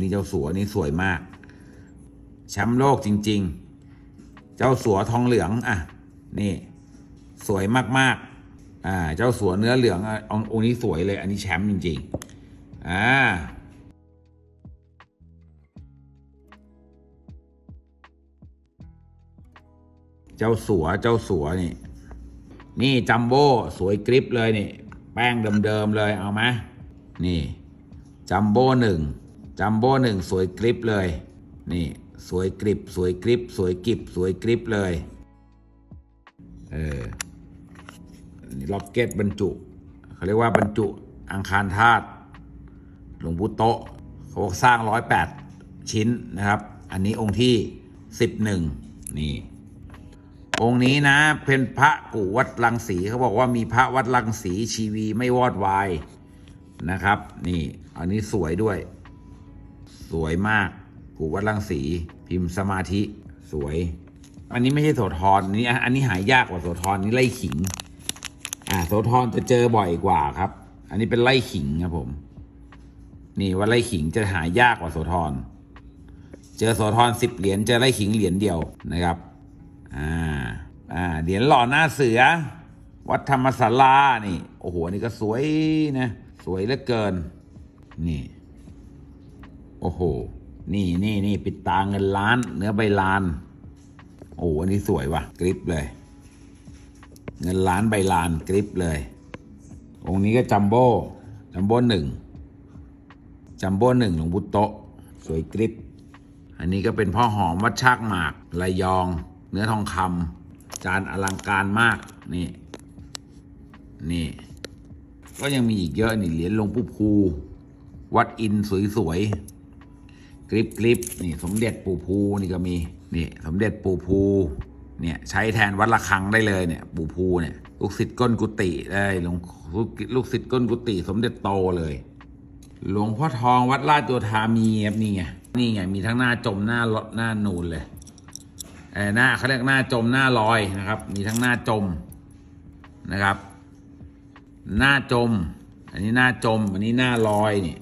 นี่เจ้าสัวนี่สวยมาก แชมป์โลกจริง ๆ เจ้าสัวทองเหลืองอะนี่สวยมากๆอ่าเจ้าสัวเนื้อเหลืองอะององค์นี้สวยเลย อันนี้แชมป์จริงๆอ่าเจ้าสัวเจ้าสัวนี่ นี่จัมโบ้สวยกริปเลยนี่ แป้งเดิมๆเลยเอาไหมนี่จัมโบ้หนึ่ง จัมโบ้หนึ่งสวยกริปเลย นี่สวยกริบสวยกริบสวยกริบสวยกริบเลย เออนี่ล็อกเก็ตบรรจุเขาเรียกว่าบรรจุอังคารธาตุหลวงพุโตะเขาบอกสร้างร้อยแปดชิ้นนะครับ อันนี้องค์ที่สิบหนึ่งนี่ องค์นี้นะ เป็นพระกู่วัดลังสีเขาบอกว่ามีพระวัดลังสีชีวีไม่วอดวายนะครับ นี่ อันนี้สวยด้วย สวยมากกู่วัดลังสี พิมพ์สมาธิสวย อันนี้ไม่ใช่โสธรอันนี้อันนี้หายากกว่าโสธรนี่ไล่ขิง อ่าโสธรจะเจอบ่อยกว่าครับ อันนี้เป็นไล่ขิงครับผม นี่ว่าไล่ขิงจะหายากกว่าโสธรเจอโสธรสิบเหรียญเจอไล่ขิงเหรียญเดียวนะครับ อ่า อ่าเหรียญหล่อหน้าเสือ วัดธรรมศาลานี่ โอ้โหนี่ก็สวยนะ สวยเหลือเกิน นี่ โอ้โห นี่นี่นี่ปิดตาเงินล้าน เนื้อใบลาน โอ้โหอันนี้สวยว่ะ กริปเลย เงินล้านใบลานกริปเลย องค์นี้ก็จัมโบ้จัมโบ้หนึ่งจัมโบ้หนึ่งหลวงพุโตสวยกริป อันนี้ก็เป็นพ่อหอมวัดชากหมากระยอง เนื้อทองคำจานอลังการมากนี่ นี่ ก็ยังมีอีกเยอะนี่เหรียญหลวงปู่ภูวัดอินสวยๆ กริบกริบนี่สมเด็จปู่ภูนี่ก็มีนี่สมเด็จปู่ภูเนี่ยใช้แทนวัดระฆังได้เลยเนี่ยปู่ภูเนี่ยลูกศิษย์ก้นกุฏิได้หลวงลูกศิษย์ก้นกุฏิสมเด็จโตเลย หลวงพ่อทองวัดราชโยธามีครับนี่ไงนี่ไงมีทั้งหน้าจมหน้าลหน้านูนเลยเออหน้าเขาเรียกหน้าจมหน้าลอยนะครับ มีทั้งหน้าจมนะครับ หน้าจม อันนี้หน้าจม อันนี้หน้าลอยนี่